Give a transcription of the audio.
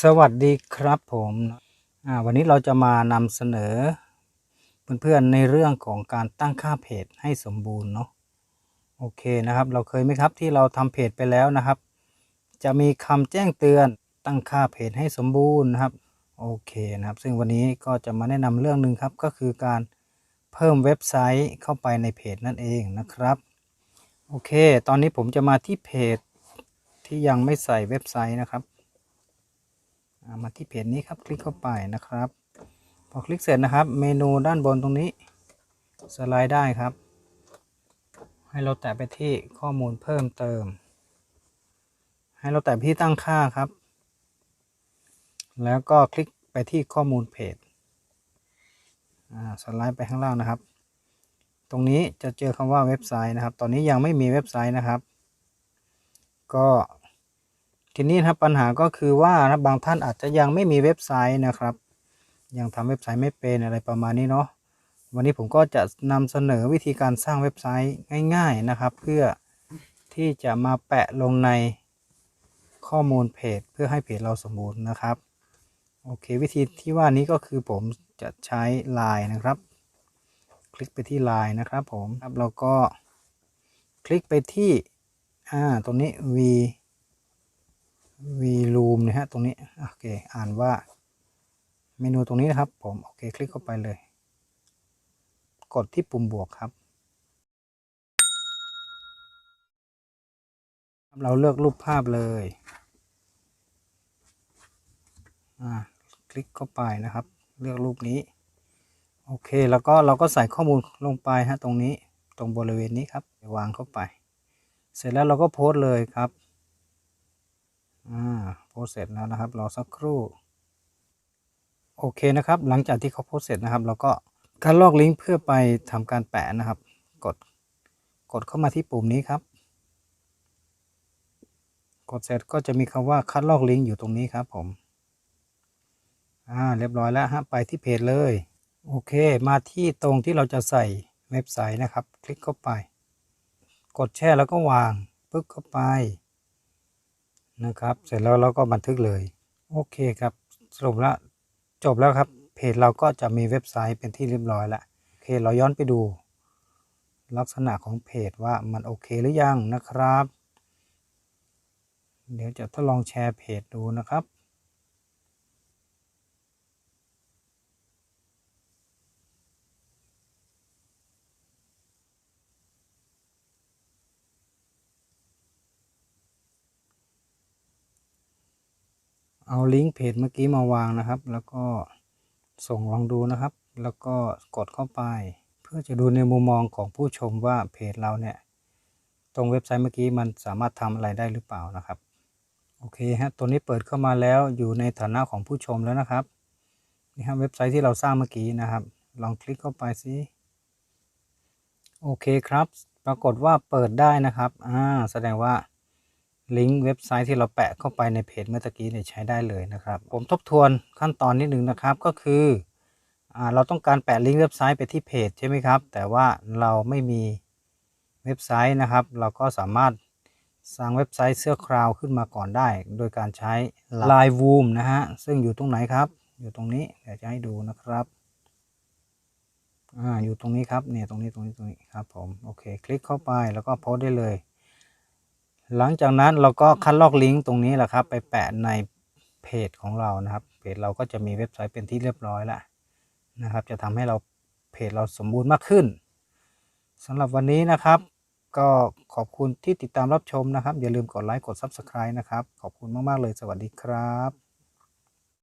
สวัสดีครับผมวันนี้เราจะมานำเสนอ เพื่อนๆในเรื่องของการตั้งค่าเพจให้สมบูรณ์เนาะโอเคนะครับ เราเคยไหมครับที่เราทำเพจไปแล้วนะครับ จะมีคำแจ้งเตือนตั้งค่าเพจให้สมบูรณ์นะครับโอเคนะครับ ซึ่งวันนี้ก็จะมาแนะนำเรื่องหนึ่งครับก็คือการเพิ่มเว็บไซต์เข้าไปในเพจนั่นเองนะครับโอเค ตอนนี้ผมจะมาที่เพจที่ยังไม่ใส่เว็บไซต์นะครับ มาที่เพจนี้ครับคลิกเข้าไปนะครับ พอคลิกเสร็จนะครับ เมนูด้านบนตรงนี้สไลด์ได้ครับ ให้เราแตะไปที่ข้อมูลเพิ่มเติม ให้เราแตะไปที่ตั้งค่าครับ แล้วก็คลิกไปที่ข้อมูลเพจสไลด์ไปข้างล่างนะครับ ตรงนี้จะเจอคำว่าเว็บไซต์นะครับ ตอนนี้ยังไม่มีเว็บไซต์นะครับ ก็ ทีนี้ครับปัญหาก็คือว่านะบางท่านอาจจะยังไม่มีเว็บไซต์นะครับ ยังทำเว็บไซต์ไม่เป็นอะไรประมาณนี้เนาะวันนี้ผมก็จะนำเสนอวิธีการสร้างเว็บไซต์ง่าย ๆนะครับ เพื่อที่จะมาแปะลงในข้อมูลเพจ เพื่อให้เพจเราสมบูรณ์นะครับโอเค วิธีที่ว่านี้ก็คือผมจะใช้ Line นะครับ คลิกไปที่ Line นะครับผมครับแล้วก็คลิกไปที่อ่าตรงนี้ V V Room นะฮะตรงนี้โอเคอ่านว่าเมนูตรงนี้นะครับ ผมโอเคคลิกเข้าไปเลย กดที่ปุ่มบวกครับ เราเลือกรูปภาพเลยอ่าคลิกเข้าไปนะครับ เลือกรูปนี้ โอเคแล้วก็เราก็ใส่ข้อมูลลงไปฮะตรงนี้ตรงบริเวณนี้ครับวางเข้าไป เสร็จแล้วเราก็โพสต์เลยครับ อ่าโพสเสร็จแล้วนะครับ รอสักครู่ โอเคนะครับ หลังจากที่เขาโพสเสร็จนะครับ เราก็การลอกลิงก์เพื่อไปทำการแปะนะครับ กด กดเข้ามาที่ปุ่มนี้ครับ กดเสร็จก็จะมีคำว่าคัดลอกลิงก์อยู่ตรงนี้ครับผม อ่า เรียบร้อยแล้วฮะ ไปที่เพจเลย โอเค มาที่ตรงที่เราจะใส่เว็บไซต์นะครับ คลิกเข้าไป กดแช่แล้วก็วางปึ๊กเข้าไป นะครับ เสร็จแล้วเราก็บันทึกเลย โอเคครับ สรุปแล้วจบแล้วครับ เพจเราก็จะมีเว็บไซต์เป็นที่เรียบร้อยแล้วโอเคเราย้อนไปดู ลักษณะของเพจว่ามันโอเคหรือยังนะครับ เดี๋ยวจะทดลองแชร์เพจดูนะครับ เอาลิงก์เพจเมื่อกี้มาวางนะครับ แล้วก็ส่งลองดูนะครับ แล้วก็กดเข้าไป เพื่อจะดูในมุมมองของผู้ชมว่าเพจเราเนี่ย ตรงเว็บไซต์เมื่อกี้มันสามารถทำอะไรได้หรือเปล่านะครับโอเคฮะตัวนี้เปิดเข้ามาแล้วอยู่ในฐานะของผู้ชมแล้วนะครับนี่ครับเว็บไซต์ที่เราสร้างเมื่อกี้นะครับ ลองคลิกเข้าไปสิโอเคครับ ปรากฏว่าเปิดได้นะครับอ่าแสดงว่า ลิงก์เว็บไซต์ที่เราแปะเข้าไปในเพจเมื่อตะกี้เนี่ยใช้ได้เลยนะครับ ผมทบทวนขั้นตอนนิดนึงนะครับก็คืออ่าเราต้องการแปะลิงก์เว็บไซต์ไปที่เพจใช่ไหมครับ แต่ว่าเราไม่มีเว็บไซต์นะครับ เราก็สามารถสร้างเว็บไซต์เสื้อคราวขึ้นมาก่อนได้ โดยการใช้ Line Woom นะฮะซึ่งอยู่ตรงไหนครับ อยู่ตรงนี้เดี๋ยวจะให้ดูนะครับอ่าอยู่ตรงนี้ครับเนี่ยตรงนี้ตรงนี้ตรงนี้ครับผมโอเค คลิกเข้าไปแล้วก็โพสต์ได้เลย หลังจากนั้นเราก็คัดลอกลิงก์ตรงนี้แหละครับ ไปแปะในเพจของเรานะครับ เพจเราก็จะมีเว็บไซต์เป็นที่เรียบร้อยแล้วนะครับ จะทำให้เราเพจเราสมบูรณ์มากขึ้นสำหรับวันนี้นะครับ ก็ขอบคุณที่ติดตามรับชมนะครับ อย่าลืมกดไลค์กด Subscribe นะครับ ขอบคุณมาก ๆ เลยสวัสดีครับ